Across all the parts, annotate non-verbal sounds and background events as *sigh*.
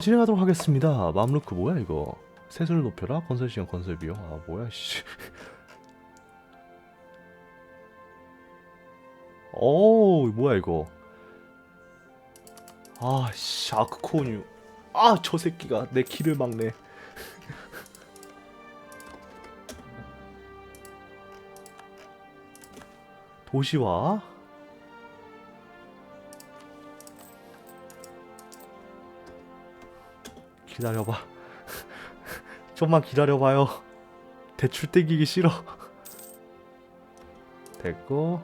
진행하도록 하겠습니다. 맘루크 뭐야 이거? 세수를 높여라? 건설 시간 건설 비용. 아 뭐야 씨. *laughs* 오 뭐야 이거? 아씨 아크코뉴. 아 저 새끼가 내 길을 막네. *laughs* 도시화 기다려봐. *laughs* 좀만 기다려봐요. 대출 땡기기 싫어. 됐고.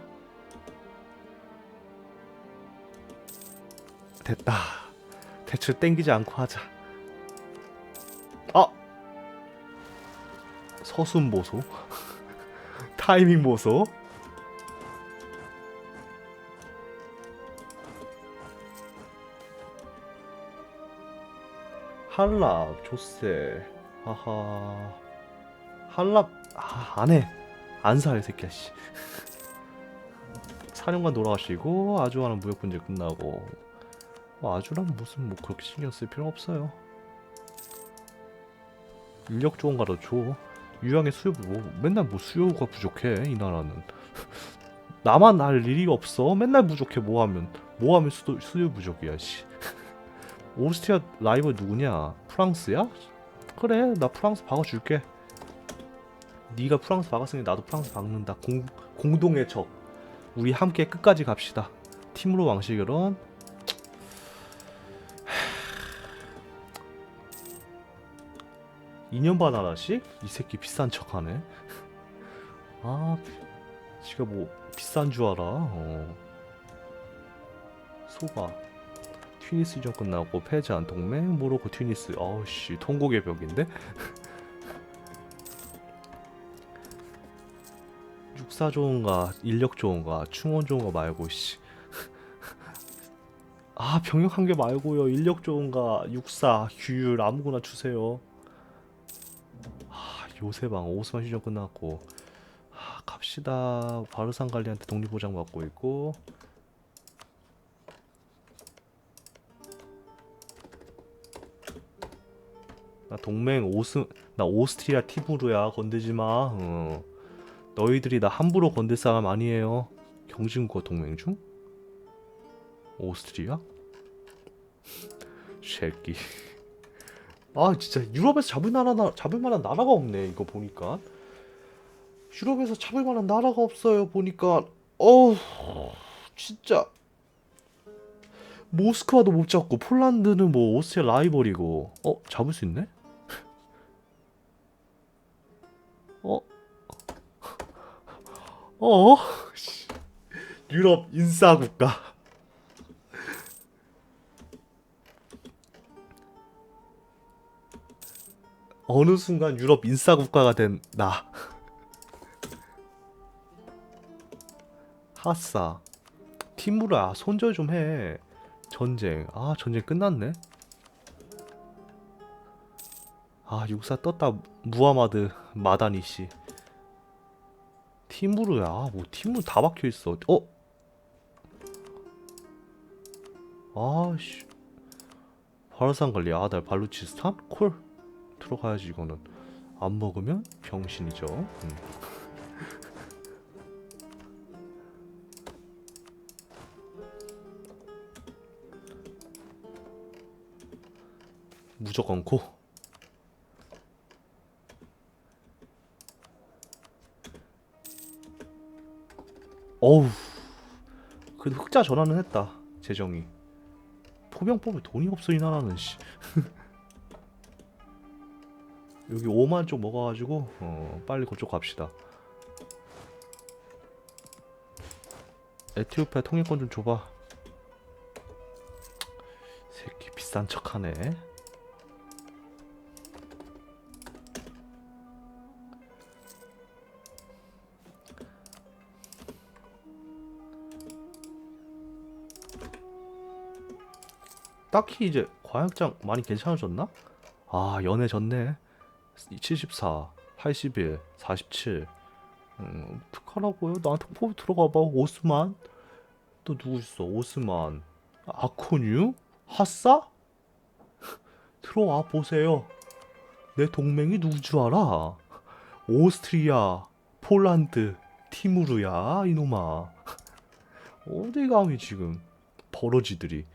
됐다. 대출 땡기지 않고 하자. 아! 서순 보소. *laughs* 타이밍 보소. 한랍 조세. 하하. 한랍 아, 안 해 안사이 새끼야 씨. 사령관 돌아가시고 아주와는 무역 분쟁 끝나고. 뭐 아주랑 무슨 뭐 그렇게 신경 쓸 필요 없어요. 인력 좋은 가로 줘. 유양의 수요 뭐 맨날 뭐 수요가 부족해 이 나라는. *laughs* 나만 할 일이 없어. 맨날 부족해 뭐 하면. 뭐 하면 수도, 수요 부족이야 씨 *laughs* 오스트리아 라이벌 누구냐? 프랑스야? 그래 나 프랑스 박아줄게 네가 프랑스 박았으니 나도 프랑스 박는다 공, 공동의 적 우리 함께 끝까지 갑시다 팀으로 왕실 결혼 하... 2년 반 하나씩? 이 새끼 비싼 척하네 *laughs* 아 지가 뭐 비싼 줄 알아 어. 소가 튀니스 이전 끝나고 페즈안 동맹 모로코 튀니스? 어우씨 통곡의 벽인데? *laughs* 육사 좋은가 인력 좋은가 충원 좋은가 말고 씨. *laughs* 아 병력 한개 말고요. 인력 좋은가 육사 규율 아무거나 주세요. 아 요새방 오스만 시전 끝났고. 아 갑시다. 바르산 관리한테 독립보장 받고 있고 동맹 오스 나 오스트리아 티브르야 건들지 마. 어. 너희들이 나 함부로 건들 사람 아니에요. 경진국가 동맹 중? 오스트리아? *laughs* 새끼. 아 진짜 유럽에서 잡을 나라 잡을 만한 나라가 없네 이거 보니까. 유럽에서 잡을 만한 나라가 없어요 보니까. 어우 진짜. 모스크바도 못 잡고 폴란드는 뭐 오스트리아 라이벌이고 어 잡을 수 있네? 어? 어? 씨. 유럽 인싸 국가. 어느 순간 유럽 인싸 국가가 된 나. 하싸. 티무라 손절 좀 해. 전쟁. 아 전쟁 끝났네. 아 육사 떴다 무하마드 마다니 씨. 티무르야. 뭐 티무르 다 박혀 있어. 어? 아씨. 바르산 관리 아달 발루치 스탄 콜 들어가야지 이거는 안 먹으면 병신이죠. 음. *laughs* 무조건 고. 어우. 그래도 흑자 전환은 했다 재정이. 포병법에 돈이 없어 이 나라는 씨. *laughs* 여기 5만 쪽 먹어가지고 어, 빨리 그쪽 갑시다. 에티오피아 통일권 좀 줘봐. 새끼 비싼 척하네 딱히 이제 과학장 많이 괜찮아졌나? 아 연애 졌네 74 81 47 음, 어떡하라고요 나한테 포 들어가봐 오스만 또 누구 있어 오스만 아코뉴? 하싸? 앞으로 와 보세요. 내 동맹이 누구 줄 알아? 오스트리아, 폴란드, 티무르야 이놈아. *laughs* 어디 감히 지금 버러지들이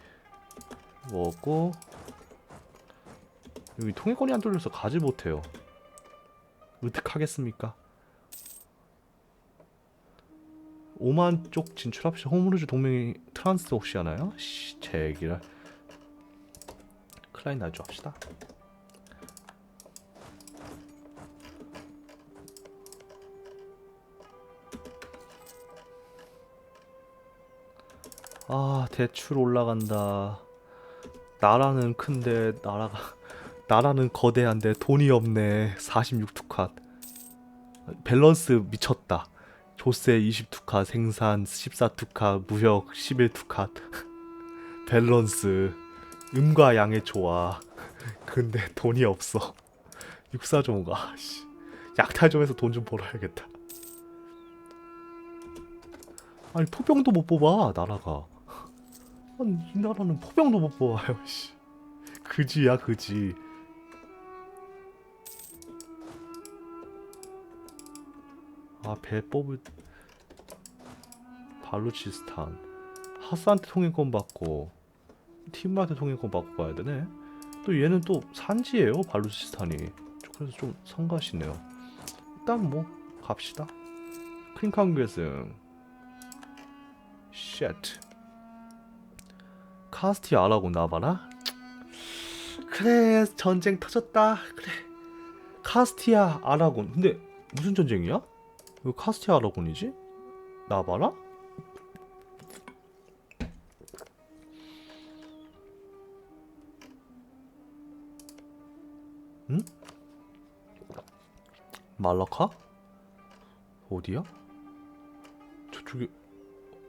먹고 여기 통행권이 안 뚫려서 가지 못해요. 어떡하겠습니까? 오만 쪽 진출합시다. 호무르즈 동맹이 트란스 혹시 하나요? 씨, 제기를 클라인 나주 합시다. 아 대출 올라간다. 나라는 큰데 나라가 *laughs* 나라는 거대한데 돈이 없네. 46투캅. 밸런스 미쳤다. 조세 20투캅, 생산 14투캅, 무역 11투캅. *laughs* 밸런스 음과 양의 조화. *laughs* 근데 돈이 없어. 육사종가. 씨. 약탈점에서 돈 좀 벌어야겠다. 아니 포병도 못 뽑아 나라가. 이 나라는 포병도 못 뽑아요. 씨. 그지야 그지. 아 배 뽑을 발루치스탄 하스한테 통행권 받고 팀한테 통행권 받고 가야 되네. 또 얘는 또 산지예요 발루치스탄이. 그래서 좀 성가시네요. 일단 뭐 갑시다. 클린칸 괴승. 쉣. 카스티 아라고 나봐라. 그래 전쟁 터졌다. 그래. 카스티아 아라곤. 근데 무슨 전쟁이야? 왜 카스티아 아라곤이지? 나봐라? 응? 말라카? 어디야? 저쪽에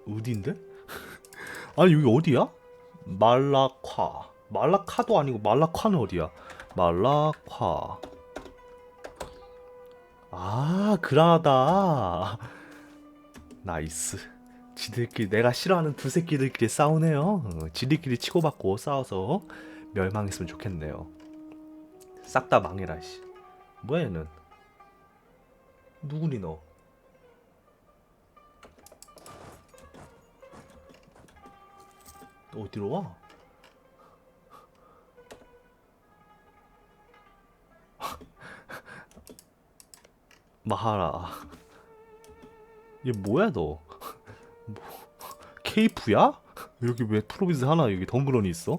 어디인데? *laughs* 아니 여기 어디야? 말라카 말라카도 아니고 말라카는 어디야? 말라카 아 그라다. 나이스. 지들끼리 내가 싫어하는 두 새끼들끼리 싸우네요. 어, 지들끼리 치고받고 싸워서 멸망했으면 좋겠네요. 싹 다 망해라 씨. 뭐야 얘는? 누구니 너 너 어디로 와? *laughs* 마하라 얘 뭐야 너 뭐, 케이프야? 여기 왜 프로빈스 하나 여기 덩그러니 있어?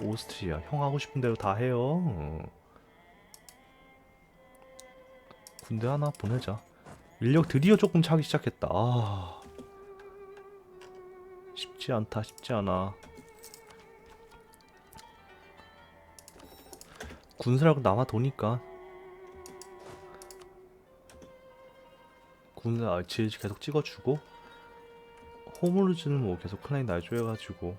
오스트리아 형 하고 싶은 대로 다 해요 어. 군대 하나 보내자 인력 드디어 조금 차기 시작했다 아 쉽지 않다 쉽지 않아. 군사력 남아 도니까. 군사 질 계속 찍어주고 호물루즈는 뭐 계속 클라인 날조해가지고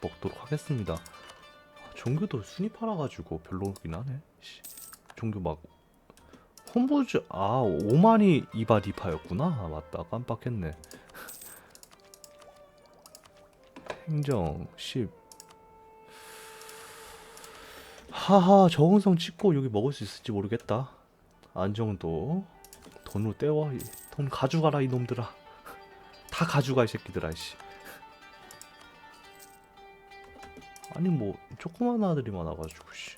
먹도록 하겠습니다. 아, 종교도 순위 팔아가지고 별로긴 하네. 씨. 종교 막 홈부즈 아 오만이 이바디파였구나. 아, 맞다 깜빡했네 행정 10 하하 적응성 찍고 여기 먹을 수 있을지 모르겠다. 안정도. 돈으로 떼워 이- 돈 가져가라 이놈들아. *laughs* 다 가져가 이 새끼들아 씨. 아니 뭐 조그만 아들이 많아가지고 씨.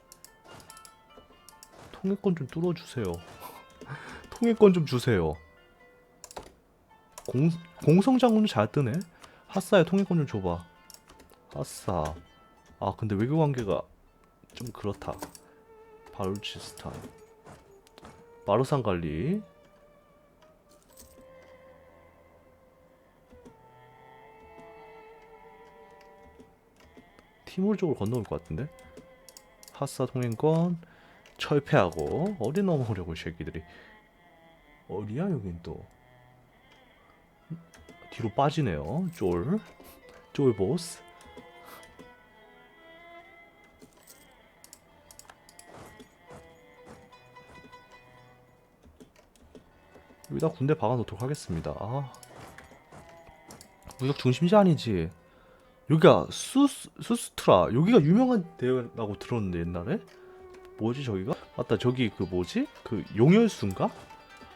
통행권 좀 뚫어주세요. *laughs* 통행권 좀 주세요. 공, 공성장군은 잘 뜨네. 하사야 통행권 좀 줘봐 아싸. 아 근데 외교 관계가 좀 그렇다. 바루치스탄. 마루산 관리. 티몰 쪽으로 건너올 것 같은데. 하사 통행권 철폐하고 어디 넘어오려고 이 새끼들이. 어디야 여긴 또. 뒤로 빠지네요. 쫄. 쫄 보스. 여기다 군대 박아놓도록 하겠습니다. 아. 무역 중심지 아니지? 여기가 수 수스트라 여기가 유명한 대회라고 들었는데 옛날에 뭐지 저기가 맞다 저기 그 뭐지 그 용혈수인가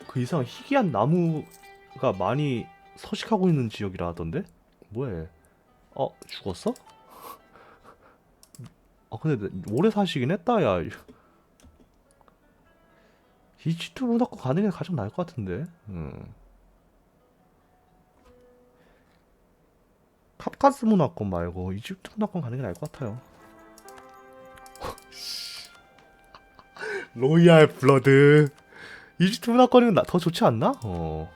그 이상 희귀한 나무가 많이 서식하고 있는 지역이라 하던데 뭐해 어 죽었어? *laughs* 아 근데 내- 오래 사시긴 했다 야 이집트 문학과 가는 게 가장 나을 것 같은데 음. 카프카스 문화권 말고 이집트 문화권 가는 게 나을 것 같아요. *laughs* 로얄 블러드 이집트 문화권이 나- 더 좋지 않나? 어.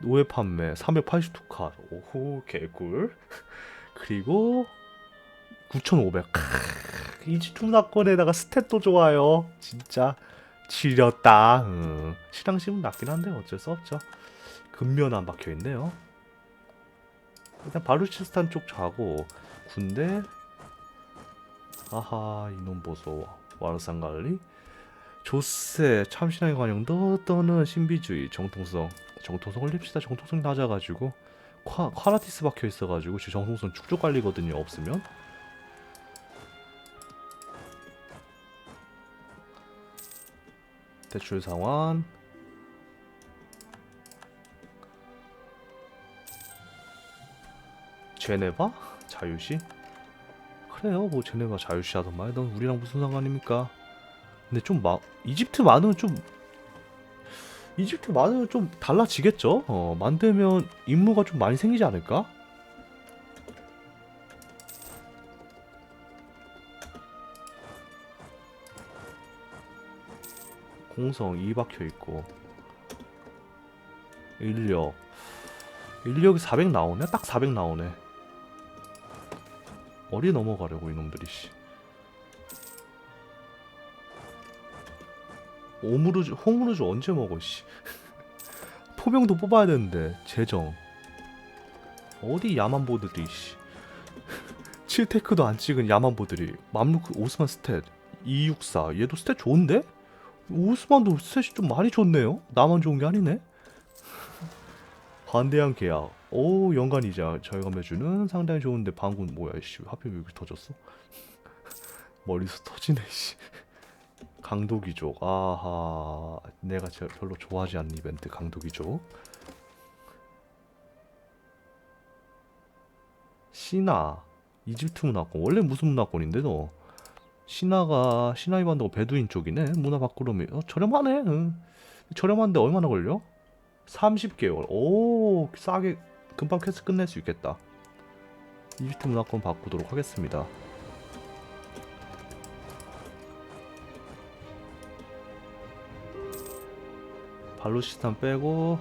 노예 판매 382카 오호 개꿀 *laughs* 그리고 9,500 크, 이집트 문화권에다가 스탯도 좋아요. 진짜 지렸다. 음. 신앙심은 낮긴 한데 어쩔 수 없죠. 근면 안 박혀 있네요. 일단 바루치스탄 쪽 자고 군대. 아하 이놈 보소. 와르산갈리. 조세 참신하게 관용도 또는 신비주의. 정통성. 정통성 올립시다. 정통성 낮아가지고. 콰, 콰라티스 박혀 있어가지고. 정통성 축적 관리거든요 없으면 대출 상환. 제네바? 자유시? 그래요. 뭐 제네바 자유시 하던말 넌 우리랑 무슨 상관입니까? 근데 좀 마, 이집트 만은 좀 이집트 만은 좀 달라지겠죠? 어 만들면 임무가 좀 많이 생기지 않을까 공성 2 박혀 있고 인력 인력이 400 나오네? 딱 400 나오네. 어디 넘어가려고 이놈들이 씨. 오무르주, 홍무르주 언제 먹어 씨. *laughs* 포병도 뽑아야 되는데 재정. 어디 야만보들이 씨. *laughs* 7테크도 안 찍은 야만보들이 맘루크 오스만 스탯 264 얘도 스탯 좋은데? 오스만도 스탯이 좀 많이 좋네요. 나만 좋은 게 아니네. 관대한 계약. 오 연간이자 저희가 매주는 상당히 좋은데 방금 뭐야 씨 하필 왜 이렇게 터졌어? *laughs* 머리서 터지네 씨. 강도 기족. 아하 내가 제- 별로 좋아하지 않는 이벤트 강도 기족. 시나 이집트 문화권 원래 무슨 문화권인데 너? 시나가 시나이 반도가 베두인 쪽이네 문화 밖으로 어, 저렴하네 응. 저렴한데 얼마나 걸려? 30개월. 오, 싸게 금방 퀘스트 끝낼 수 있겠다. 이집트 문화권 바꾸도록 하겠습니다. 발루치스탄 빼고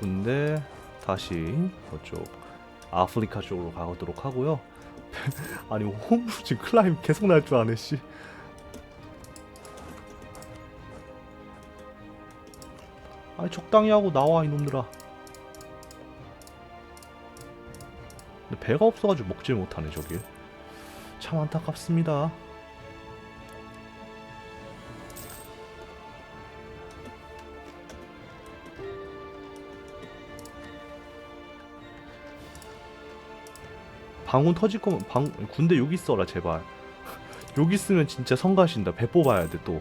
군대 다시 저쪽 아프리카 쪽으로 가도록 하고요. *laughs* 아니 홈루지 클라임 계속 날 줄 아네 씨. 아니 적당히 하고 나와 이놈들아. 근데 배가 없어가지고 먹질 못하네 저기 참 안타깝습니다 방운 터질 거면 방 군대 여기 있어라 제발 여기 있으면 진짜 성가신다 배 뽑아야 돼또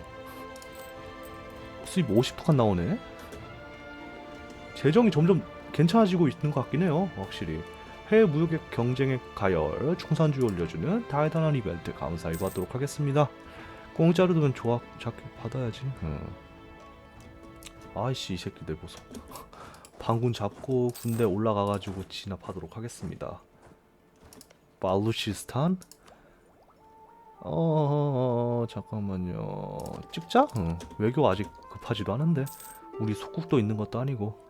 수입 50칸 나오네 재정이 점점 괜찮아지고 있는 것 같긴 해요. 확실히 해외 무역 경쟁의 가열, 충산주 올려주는 대단한 이벤트 감사히 받도록 하겠습니다. 공짜로 두면 조합 자켓 받아야지. 응. 아이씨 이 새끼들 보소. 반군 잡고 군대 올라가가지고 진압하도록 하겠습니다. 발루치스탄? 어, 어, 어 잠깐만요. 찍자? 응. 외교 아직 급하지도 않은데 우리 속국도 있는 것도 아니고.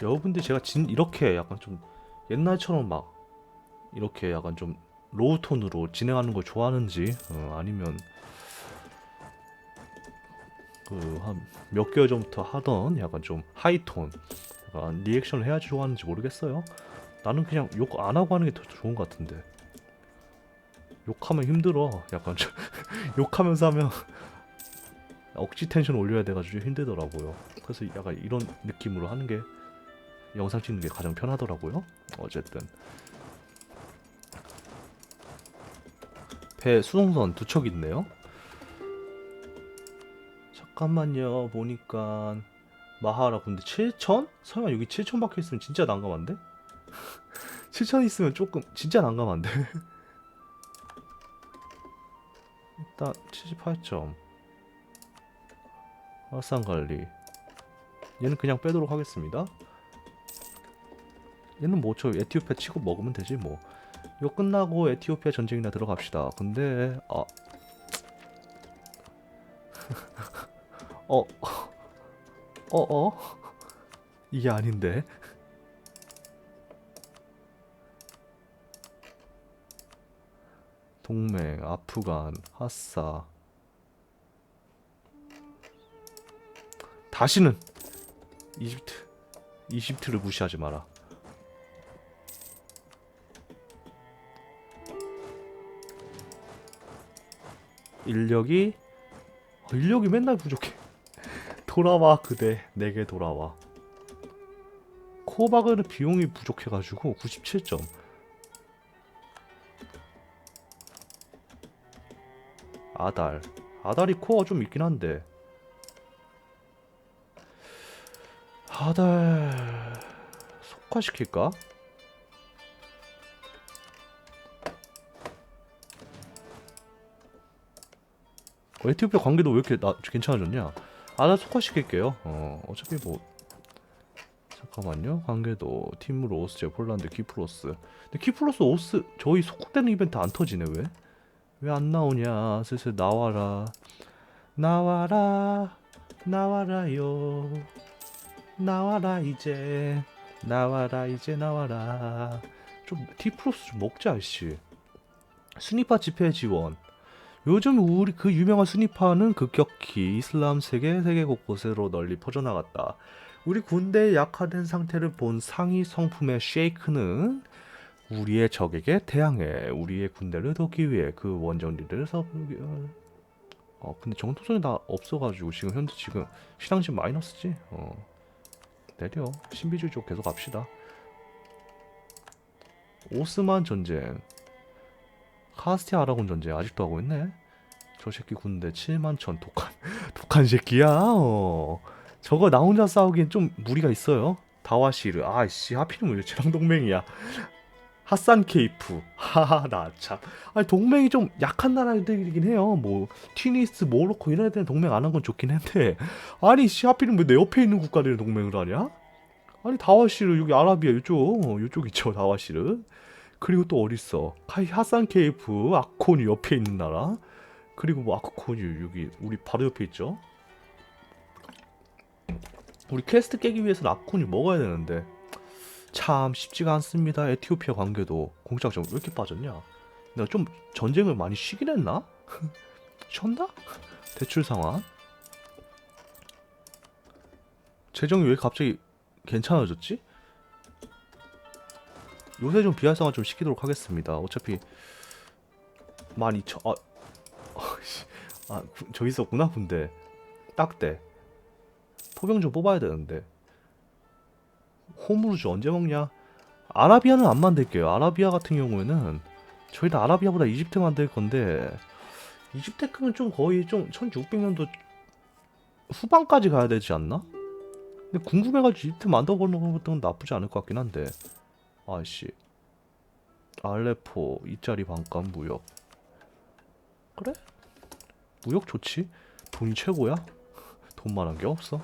여러분들 제가 진 이렇게 약간 좀 옛날처럼 막 이렇게 약간 좀 로우 톤으로 진행하는 걸 좋아하는지 어, 아니면 그한몇 개월 전부터 하던 약간 좀 하이톤 약간 리액션을 해야지 좋아하는지 모르겠어요. 나는 그냥 욕 안 하고 하는 게 더 좋은 것 같은데. 욕하면 힘들어. 약간 좀 *laughs* 욕하면서 하면 억지 텐션 올려야 돼가지고 힘들더라고요. 그래서 약간 이런 느낌으로 하는 게 영상 찍는 게 가장 편하더라고요. 어쨌든 배 수송선 두 척 있네요. 잠깐만요. 보니까 마하라 군대 7천? 설마 여기 7천 박혀 있으면 진짜 난감한데? *laughs* 7천 있으면 조금 진짜 난감한데. *laughs* 일단 78점. 화산 관리. 얘는 그냥 빼도록 하겠습니다. 얘는 뭐저 에티오피아 치고 먹으면 되지 뭐. 이거 끝나고 에티오피아 전쟁이나 들어갑시다. 근데 아 *laughs* 어, 어, 어, 이게 아닌데. 동맹, 아프간, 하사. 다시는 이집트, 이집트를 무시하지 마라. 인력이 어, 인력이 맨날 부족해. 돌아와 그대 내게 돌아와. 코바그는 비용이 부족해가지고 97점. 아달. 아달이 코어가 좀 있긴 한데. 아달 속화시킬까? 어, 에티오피아 관계도 왜 이렇게 나, 괜찮아졌냐? 아, 나 속화시킬게요. 어, 어차피 뭐. 잠깐만요. 관계도, 팀으로 오스제, 폴란드, 키프로스. 근데 키프로스, 오스, 저희 속국되는 이벤트 안 터지네, 왜? 왜 안 나오냐? 슬슬 나와라. 나와라. 나와라요. 나와라, 이제. 나와라, 이제 나와라. 좀, 티프로스 좀 먹자, 씨. 스니파 집회 지원. 요즘 우리 그 유명한 스니파는 급격히 이슬람 세계 세계 곳곳으로 널리 퍼져나갔다. 우리 군대의 약화된 상태를 본 상위 성품의 쉐이크는 우리의 적에게 대항해 우리의 군대를 돕기 위해 그 원정리를 서 어 근데 정토선이 다 없어가지고 지금 현재 지금 신앙심 마이너스지? 어 내려. 신비주의 쪽 계속 갑시다. 오스만 전쟁 카스티아 아라곤 전쟁 아직도 하고 있네. 저 새끼 군대 7만 천 독한 *laughs* 독한 새끼야. 어. 저거 나 혼자 싸우기엔 좀 무리가 있어요. 다와시르 아이씨 하필이면 왜 쟤랑 동맹이야. 하산 케이프 하하 나 참. 아니 동맹이 좀 약한 나라들이긴 해요. 뭐 튀니스, 모로코 이런 애들은 동맹 안 한 건 좋긴 한데 아니 씨 하필이면 왜 내 옆에 있는 국가들이 동맹을 하냐? 아니 다와시르 여기 아라비아 이쪽 어, 이쪽 있죠 다와시르. 그리고 또 어딨어? 카이 하산 케이프 아코뉴 옆에 있는 나라. 그리고 뭐 아코뉴 여기 우리 바로 옆에 있죠. 우리 퀘스트 깨기 위해서는 아코뉴 먹어야 되는데 참 쉽지가 않습니다. 에티오피아 관계도 공작점 왜 이렇게 빠졌냐? 내가 좀 전쟁을 많이 쉬긴 했나? *laughs* 쉬었나? 대출 상황. 재정이 왜 갑자기 괜찮아졌지? 요새 좀 비활성화 좀 시키도록 하겠습니다. 어차피 12,000 아, 어이씨. 아 구- 저기 있었구나 군대 딱대 포병 좀 뽑아야 되는데 호무르주 언제 먹냐? 아라비아는 안 만들게요. 아라비아 같은 경우에는 저희 다 아라비아보다 이집트 만들 건데 이집테크는 좀 거의 좀 1600년도 후반까지 가야 되지 않나? 근데 궁금해가지고 이집트 만들어보는 것도 나쁘지 않을 것 같긴 한데 아씨. 알레포 이짜리 반감 무역. 그래? 무역 좋지? 돈이 최고야? 돈만한 게 없어?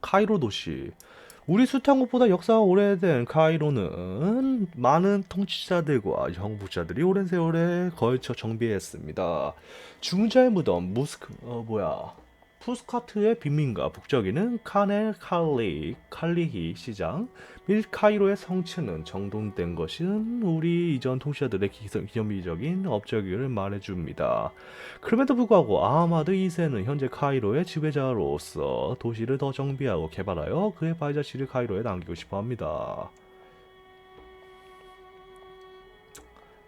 카이로 도시. 우리 수탈국보다 역사가 오래된 카이로는 많은 통치자들과 정부자들이 오랜 세월에 걸쳐 정비했습니다. 중자의 무덤 무스크 어 뭐야 푸스카트의 빈민가 북쪽에는 카넬 칼리 칼리히 시장 및 카이로의 성체는 정돈된 것은 우리 이전 통치자들의 기념비적인 업적을 말해줍니다. 그럼에도 불구하고 아하마드 2세는 현재 카이로의 지배자로서 도시를 더 정비하고 개발하여 그의 발자취를 카이로에 남기고 싶어 합니다.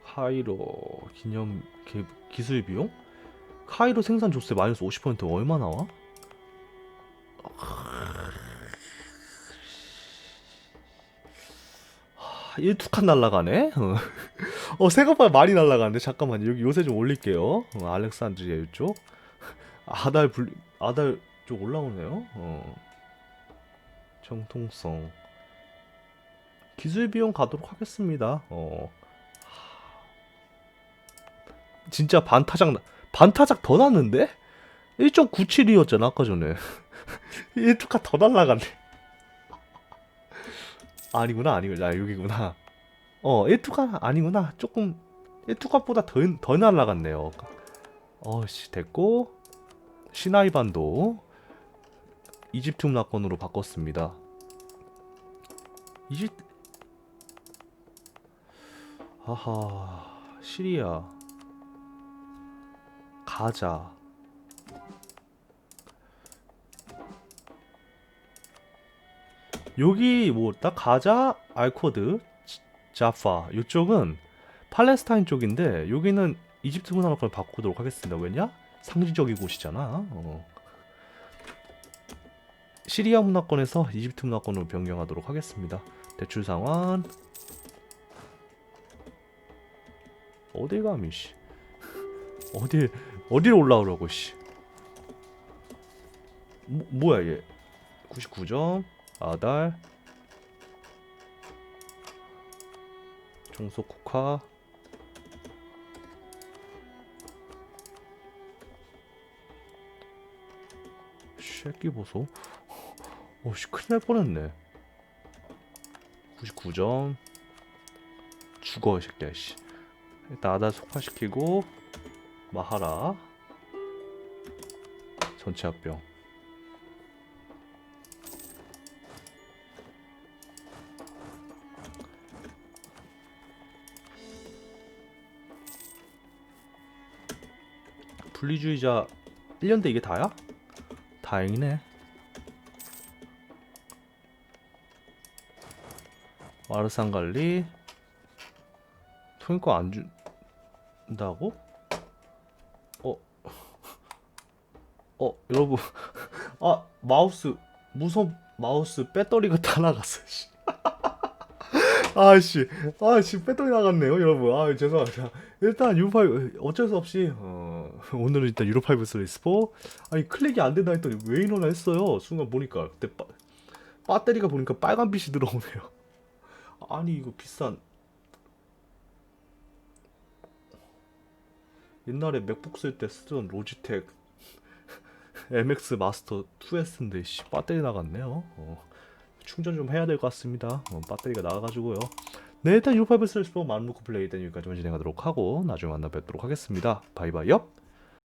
카이로 기념 기, 기술 비용? 카이로 생산 조세 마이너스 50% 얼마 나와? 하, 1투칸 날라가네. 어. *laughs* 어 생각보다 많이 날라가는데 잠깐만 여기 요새 좀 올릴게요. 어, 알렉산드리아 이쪽 아달 불 아달 쪽 올라오네요. 어. 정통성 기술 비용 가도록 하겠습니다. 어. 진짜 반타작 나- 반타작 더 났는데? 1.97이었잖아 아까 전에. *laughs* 1투카 더 날라갔네. 아니구나 아니구나. 아, 여기구나. 어 1투카 아니구나. 조금 1투카보다 더, 더 날라갔네요. 어씨 됐고. 시나이 반도 이집트 문화권으로 바꿨습니다. 이집 하하 시리아 가자. 여기 뭐딱 가자 알코드 지- 자파 이쪽은 팔레스타인 쪽인데 여기는 이집트 문화권을 바꾸도록 하겠습니다. 왜냐? 상징적인 곳이잖아. 어. 시리아 문화권에서 이집트 문화권으로 변경하도록 하겠습니다. 대출 상환. 어딜 감히 씨? *laughs* 어딜 어딜 올라오려고 씨? 뭐, 뭐야 얘? 99점? 아달? 종속 국화? 새끼 보소. *laughs* 오씨 큰일 날 뻔했네. 99점? 죽어 이 새끼야 씨. 일단 아달 속화시키고 마하라 전체 합병 분리주의자 1년 대 이게 다야? 다행이네 마르산 관리 통행권 안 준다고? 어 여러분. *laughs* 아 마우스 무선 마우스 배터리가 다 나갔어 씨. *laughs* 아씨. 아씨 배터리 나갔네요 여러분. 아 죄송합니다. 일단 U5 어쩔 수 없이 어, 오늘은 일단 유로5 슬리스 4 아니 클릭이 안 된다 했더니 왜 이러나 했어요. 순간 보니까 그때 빠, 배터리가 보니까 빨간 빛이 들어오네요. *laughs* 아니 이거 비싼. 옛날에 맥북 쓸 때 쓰던 로지텍 MX 마스터 2S인데 씨 배터리 나갔네요. 어, 충전 좀 해야 될 것 같습니다. 어, 배터리가 나가가지고요. 네 일단 U5 슬래시 4 만루크 플레이 된 여기까지만 진행하도록 하고 나중에 만나 뵙도록 하겠습니다. 바이바이 엽